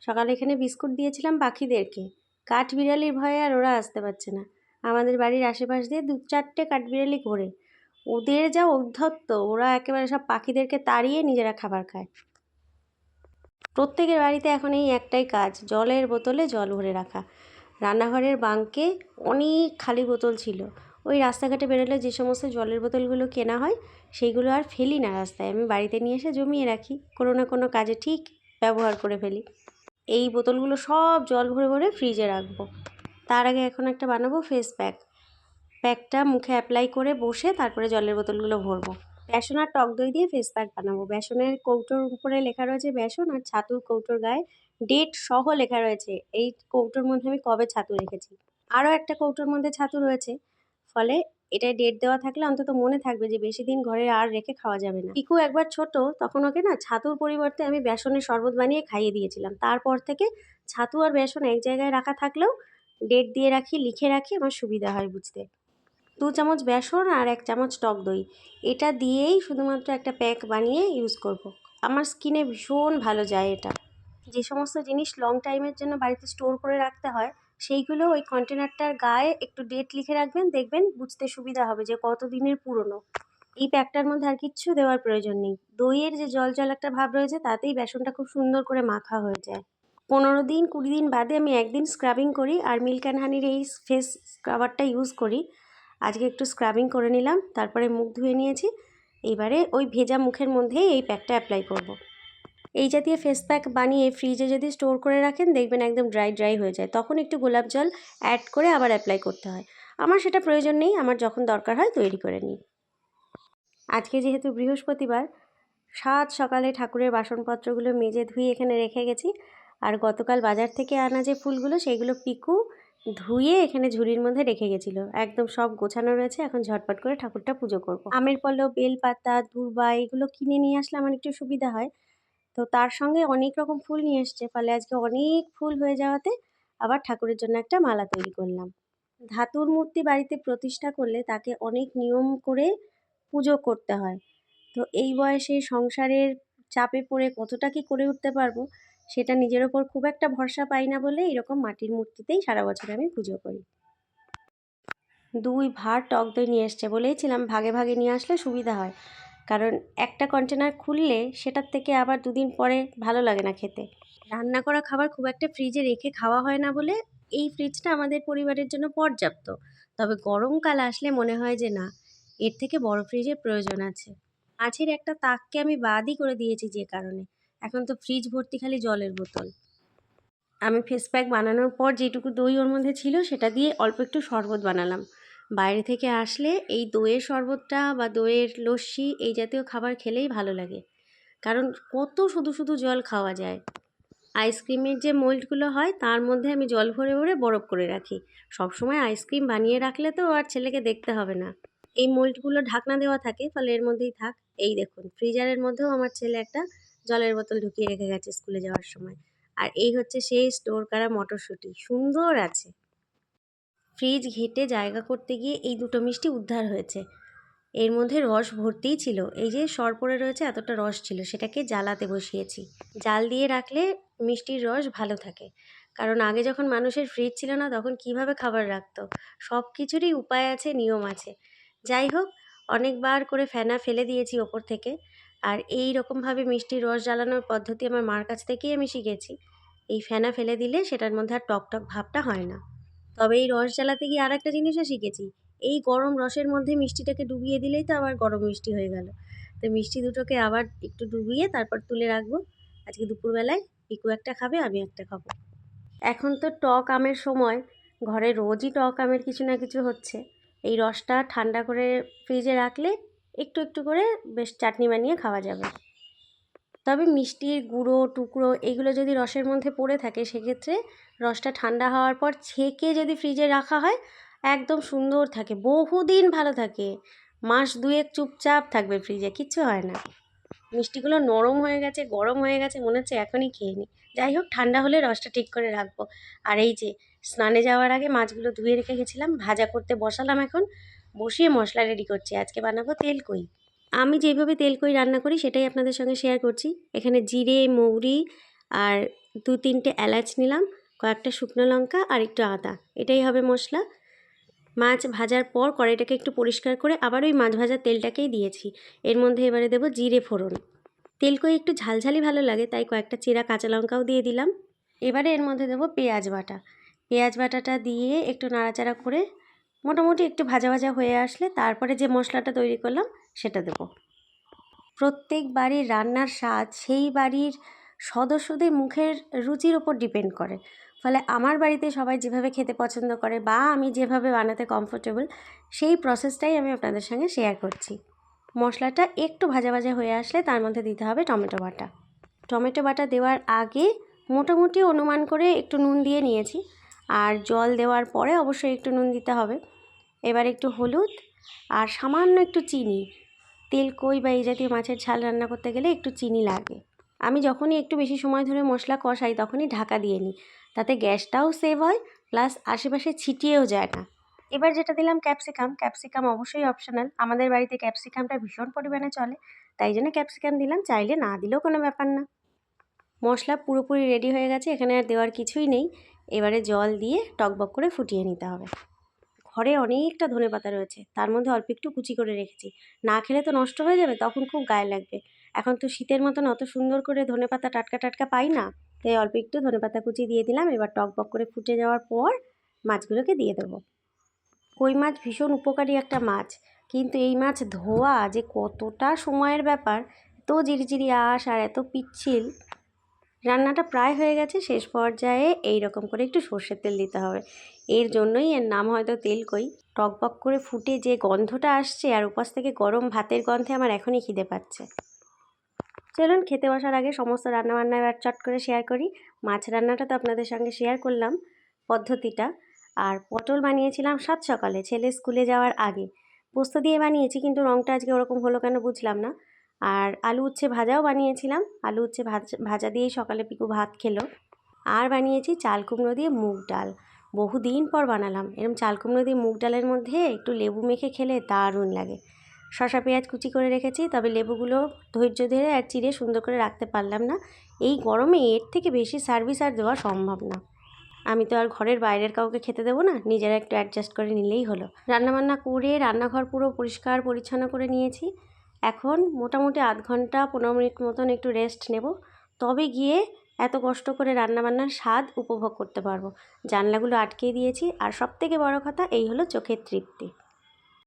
সকালে এখানে বিস্কুট দিয়েছিলাম পাখিদেরকে। কাঠবিড়ালির ভয়ে আর ওরা আসতে পারছে না। আমাদের বাড়ির আশেপাশ দিয়ে দু চারটে কাঠবিড়ালি ঘোরে। ওদের যা অধ্যত্ত ওরা একেবারে সব পাখিদেরকে তাড়িয়ে নিজেরা খাবার খায়। প্রত্যেকের বাড়িতে এখন এই একটাই কাজ, জলের বোতলে জল ভরে রাখা। রান্নাঘরের বাঙ্কে অনেক খালি বোতল ছিল। ওই রাস্তাঘাটে বেরোলে যে সমস্ত জলের বোতলগুলো কেনা হয়, সেইগুলো আর ফেলি না রাস্তায়। আমি বাড়িতে নিয়ে এসে জমিয়ে রাখি। কোনো না কোনো কাজে ঠিক ব্যবহার করে ফেলি। এই বোতলগুলো সব জল ভরে ভরে ফ্রিজে রাখব। তার আগে এখন একটা বানাবো ফেস প্যাক প্যাকটা মুখে অ্যাপ্লাই করে বসে তারপরে জলের বোতলগুলো ভরবো। বেসন আর টক দই দিয়ে ফেস প্যাক বানাবো। বেসনের কৌটোর উপরে লেখা রয়েছে বেসন আর ছাতুর কৌটোর গায়ে ডেট সহ লেখা রয়েছে। এই কৌটোর মধ্যে আমি কবে ছাতু রেখেছি? আরও একটা কৌটোর মধ্যে ছাতু রয়েছে। ফলে এটায় ডেট দেওয়া থাকলে অন্তত মনে থাকবে যে বেশি দিন ঘরে আর রেখে খাওয়া যাবে না। পিকু একবার ছোট, তখন ওকে না ছাতুর পরিবর্তে আমি বেসনের শরবত বানিয়ে খাইয়ে দিয়েছিলাম। তারপর থেকে ছাতু আর বেসন এক জায়গায় রাখা থাকলেও ডেট দিয়ে রাখি, লিখে রাখি, আমার সুবিধা হয় বুঝতে। দু চামচ বেসন আর এক চামচ টক দই। এটা দিয়েই শুধুমাত্র একটা প্যাক বানিয়ে ইউজ করব। আমার স্কিনে ভীষণ ভালো যায় এটা। যে সমস্ত জিনিস লং টাইমের জন্য বাড়িতে স্টোর করে রাখতে হয় সেইগুলো ওই কন্টেনারটার গায়ে একটু ডেট লিখে রাখবেন, দেখবেন বুঝতে সুবিধা হবে যে কত দিনের পুরনো। এই প্যাকটার মধ্যে আর কিচ্ছু দেওয়ার প্রয়োজন নেই। দইয়ের যে জল জল একটা ভাব রয়েছে, তাতেই বেসনটা খুব সুন্দর করে মাখা হয়ে যায়। পনেরো দিন, কুড়ি দিন বাদে আমি একদিন স্ক্রাবিং করি আর মিল্ক অ্যান্ড হানির এই ফেস স্ক্রাবারটা ইউজ করি। আজকে একটু স্ক্রাবিং করে নিলাম, তারপরে মুখ ধুয়ে নিয়েছি। এবারে ওই ভেজা মুখের মধ্যেই এই প্যাকটা অ্যাপ্লাই করব। এই জাতীয় ফেস প্যাক বানিয়ে ফ্রিজে যদি স্টোর করে রাখেন, দেখবেন একদম ড্রাই ড্রাই হয়ে যায়। তখন একটু গোলাপ জল অ্যাড করে আবার অ্যাপ্লাই করতে হয়। আমার সেটা প্রয়োজন নেই, আমার যখন দরকার হয় তৈরি করে নিই। আজকে যেহেতু বৃহস্পতিবার, সাত সকালে ঠাকুরের বাসনপত্রগুলো মেজে ধুয়ে এখানে রেখে গেছি। আর গতকাল বাজার থেকে আনা যে ফুলগুলো সেইগুলো পিকু ধুয়ে এখানে ঝুড়ির মধ্যে রেখে গেছিল। একদম সব গোছানো রয়েছে, এখন ঝটপট করে ঠাকুরটা পুজো করব। আমের পল্লব, বেলপাতা, দূর্বা, এগুলো কিনে নিয়ে আসলে আমার একটু সুবিধা হয়। তো তার সঙ্গে অনেক রকম ফুল নিয়ে এসছে। ফলে আজকে অনেক ফুল হয়ে যাওয়াতে আবার ঠাকুরের জন্য একটা মালা তৈরি করলাম। ধাতুর মূর্তি বাড়িতে প্রতিষ্ঠা করলে তাকে অনেক নিয়ম করে পুজো করতে হয়। তো এই বয়সে সংসারের চাপে পড়ে কতটা কি করে উঠতে পারব, সেটা নিজের ওপর খুব একটা ভরসা পাই না বলে এরকম মাটির মূর্তিতেই সারা বছর আমি পুজো করি। দুই ভার টক দই নিয়ে এসছে বলেইছিলাম ভাগে ভাগে নিয়ে আসলে সুবিধা হয়। কারণ একটা কন্টেনার খুললে সেটার থেকে আবার দুদিন পরে ভালো লাগে না খেতে। রান্না করা খাবার খুব একটা ফ্রিজে রেখে খাওয়া হয় না বলে এই ফ্রিজটা আমাদের পরিবারের জন্য পর্যাপ্ত। তবে গরমকাল আসলে মনে হয় যে না, এর থেকে বড় ফ্রিজের প্রয়োজন আছে। মাছের একটা তাককে আমি বাদই করে দিয়েছি যে কারণে। এখন তো ফ্রিজ ভর্তি খালি জলের বোতল। আমি ফেস প্যাক বানানোর পর যেটুকু দই ওর মধ্যে ছিল সেটা দিয়ে অল্প একটু শরবত বানালাম। বাইরে থেকে আসলে এই দইয়ের শরবতটা বা দইয়ের লস্যি এই জাতীয় খাবার খেলেই ভালো লাগে। কারণ কত শুধু শুধু জল খাওয়া যায়। আইসক্রিমের যে মোল্ডগুলো হয় তার মধ্যে আমি জল ভরে ভরে বরফ করে রাখি। সবসময় আইসক্রিম বানিয়ে রাখলে তো আর ছেলেকে দেখতে হবে না। এই মোল্ডগুলো ঢাকনা দেওয়া থাকে, ফলে এর মধ্যেই থাক। এই দেখুন, ফ্রিজারের মধ্যেও আমার ছেলে একটা জলের বোতল ঢুকিয়ে রেখে গেছে স্কুলে যাওয়ার সময়। আর এই হচ্ছে সেই স্টোর করা মটরশুঁটি, সুন্দর আছে। ফ্রিজ ঘেটে জায়গা করতে গিয়ে এই দুটো মিষ্টি উদ্ধার হয়েছে। এর মধ্যে রস ভর্তিই ছিল। এই যে সর পড়ে রয়েছে, এতটা রস ছিল, সেটাকে জ্বালাতে বসিয়েছি। জাল দিয়ে রাখলে মিষ্টির রস ভালো থাকে। কারণ আগে যখন মানুষের ফ্রিজ ছিল না, তখন কীভাবে খাবার রাখতো? সব কিছুরই উপায় আছে, নিয়ম আছে। যাই হোক, অনেকবার করে ফেনা ফেলে দিয়েছি ওপর থেকে। আর এই রকমভাবে মিষ্টির রস জ্বালানোর পদ্ধতি আমার মার কাছ থেকেই আমি শিখেছি। এই ফেনা ফেলে দিলে সেটার মধ্যে আর টক টক ভাবটা হয় না। তবে এই রস জ্বালাতে গিয়ে আর একটা জিনিসও শিখেছি। এই গরম রসের মধ্যে মিষ্টিটাকে ডুবিয়ে দিলেই তো আবার গরম মিষ্টি হয়ে গেল। তো মিষ্টি দুটোকে আবার একটু ডুবিয়ে তারপর তুলে রাখব। আজকে দুপুরবেলায় পিকু একটা খাবে, আমি একটা খাব। এখন তো টক আমের সময়। ঘরে রোজই টক আমের কিছু না কিছু হচ্ছে। এই রসটা ঠান্ডা করে ফ্রিজে রাখলে একটু একটু করে বেশ চাটনি বানিয়ে খাওয়া যাবে। তবে মিষ্টির গুঁড়ো, টুকরো এগুলো যদি রসের মধ্যে পড়ে থাকে সেক্ষেত্রে রসটা ঠান্ডা হওয়ার পর ছেঁকে যদি ফ্রিজে রাখা হয় একদম সুন্দর থাকে। বহুদিন ভালো থাকে। মাস দুয়েক চুপচাপ থাকবে ফ্রিজে, কিচ্ছু হয় না। মিষ্টিগুলো নরম হয়ে গেছে, গরম হয়ে গেছে, মনে হচ্ছে এখনই খেয়ে নিই যাই হোক, ঠান্ডা হলে রসটা ঠিক করে রাখব। আর এই যে স্নানে যাওয়ার আগে মাছগুলো ধুয়ে রেখে গেছিলাম, ভাজা করতে বসালাম এখন। বসিয়ে মশলা রেডি করছি। আজকে বানাবো তেলকই আমি যেভাবে তেলকই রান্না করি সেটাই আপনাদের সঙ্গে শেয়ার করছি। এখানে জিরে, মৌরি আর দু তিনটে এলাচ নিলাম, কয়েকটা শুকনো লঙ্কা আর একটু আদা। এটাই হবে মশলা। মাছ ভাজার পর কড়াইটাকে একটু পরিষ্কার করে আবার ওই মাছ ভাজার তেলটাকেই দিয়েছি। এর মধ্যে এবারে দেবো জিরে ফোড়ন। তেল কই একটু ঝালঝালি ভালো লাগে, তাই কয়েকটা চিরা কাঁচা লঙ্কাও দিয়ে দিলাম। এবারে এর মধ্যে দেবো পেঁয়াজ বাটা। পেঁয়াজ বাটাটা দিয়ে একটু নাড়াচাড়া করে মোটামুটি একটু ভাজা ভাজা হয়ে আসলে তারপরে যে মশলাটা তৈরি করলাম সেটা দেবো। প্রত্যেক বাড়ির রান্নার স্বাদ সেই বাড়ির সদস্যদের মুখের রুচির ওপর ডিপেন্ড করে। ফলে আমার বাড়িতে সবাই যেভাবে খেতে পছন্দ করে বা আমি যেভাবে বানাতে কমফোর্টেবল সেই প্রসেসটাই আমি আপনাদের সঙ্গে শেয়ার করছি। মশলাটা একটু ভাজা ভাজা হয়ে আসলে তার মধ্যে দিতে হবে টমেটো বাটা। টমেটো বাটা দেওয়ার আগে মোটামুটি অনুমান করে একটু নুন দিয়ে নিয়েছি। আর জল দেওয়ার পরে অবশ্যই একটু নুন দিতে হবে। এবার একটু হলুদ আর সামান্য একটু চিনি। তেল, কই বা এই জাতীয় মাছের ঝাল রান্না করতে গেলে একটু চিনি লাগে। আমি যখনই একটু বেশি সময় ধরে মশলা কষাই তখনই ঢাকা দিয়ে নিই। তাতে গ্যাসটাও সেভ হয়, প্লাস আশেপাশে ছিটিয়েও যায় না। এবার যেটা দিলাম ক্যাপসিকাম। ক্যাপসিকাম অবশ্যই অপশনাল। আমাদের বাড়িতে ক্যাপসিকামটা ভীষণ পরিমাণে চলে। তাই জন্য ক্যাপসিকাম দিলাম। চাইলে না দিলেও কোনো ব্যাপার না। মশলা পুরোপুরি রেডি হয়ে গেছে। এখানে আর দেওয়ার কিছুই নেই। এবারে জল দিয়ে টকবক করে ফুটিয়ে নিতে হবে। ঘরে অনেকটা ধনে পাতা রয়েছে, তার মধ্যে অল্প একটু কুচি করে রেখেছি। না খেলে তো নষ্ট হয়ে যাবে, তখন খুব গায়ে লাগবে। এখন তো শীতের মতন অত সুন্দর করে ধনে পাতা টাটকা টাটকা পাই না, তাই অল্প একটু ধনে পাতা কুচি দিয়ে দিলাম। এবার টক বক করে ফুটে যাওয়ার পর মাছগুলোকে দিয়ে দেবো। কই মাছ ভীষণ উপকারী একটা মাছ, কিন্তু এই মাছ ধোয়া যে কতটা সময়ের ব্যাপার, এত জিরিজিরি আঁশ আর এত পিচ্ছিল। রান্নাটা প্রায় হয়ে গেছে, শেষ পর্যায়ে এই রকম করে একটু সর্ষের তেল দিতে হবে। এর জন্যই এর নাম হয়তো তেল কই। টকবক করে ফুটে যে গন্ধটা আসছে আর উপাস থেকে গরম ভাতের গন্ধে আমার এখনই খিদে পাচ্ছে। চলুন খেতে বসার আগে সমস্ত রান্নাবান্না এবার চট করে শেয়ার করি। মাছ রান্নাটা তো আপনাদের সঙ্গে শেয়ার করলাম পদ্ধতিটা। আর পটল বানিয়েছিলাম সাত সকালে, ছেলে স্কুলে যাওয়ার আগে। পোস্ত দিয়ে বানিয়েছি কিন্তু রঙটা আজকে ওরকম হলো কেন বুঝলাম না। আর আলু উচ্ছে ভাজাও বানিয়েছিলাম। আলু উচ্ছে ভাজা দিয়েই সকালে পিকু ভাত খেলো। আর বানিয়েছি চাল কুমড়ো দিয়ে মুগ ডাল। বহুদিন পর বানালাম। এরকম চাল কুমড়ো দিয়ে মুগ ডালের মধ্যে একটু লেবু মেখে খেলে দারুণ লাগে। শশা পেঁয়াজ কুচি করে রেখেছি, তবে লেবুগুলো ধৈর্য ধরে আর চিড়ে সুন্দর করে রাখতে পারলাম না। এই গরমে এর থেকে বেশি সার্ভিস আর দেওয়া সম্ভব না। আমি তো আর ঘরের বাইরের কাউকে খেতে দেবো না, নিজেরা একটু অ্যাডজাস্ট করে নিলেই হলো। রান্নাবান্না করে রান্নাঘর পুরো পরিষ্কার পরিচ্ছন্ন করে নিয়েছি। এখন মোটামুটি আধ ঘণ্টা, পনেরো মিনিট মতন একটু রেস্ট নেব। তবে গিয়ে এত কষ্ট করে রান্নাবান্নার স্বাদ উপভোগ করতে পারব। জানলাগুলো আটকে দিয়েছি, আর সবথেকে বড় কথা এই হলো চোখের তৃপ্তি।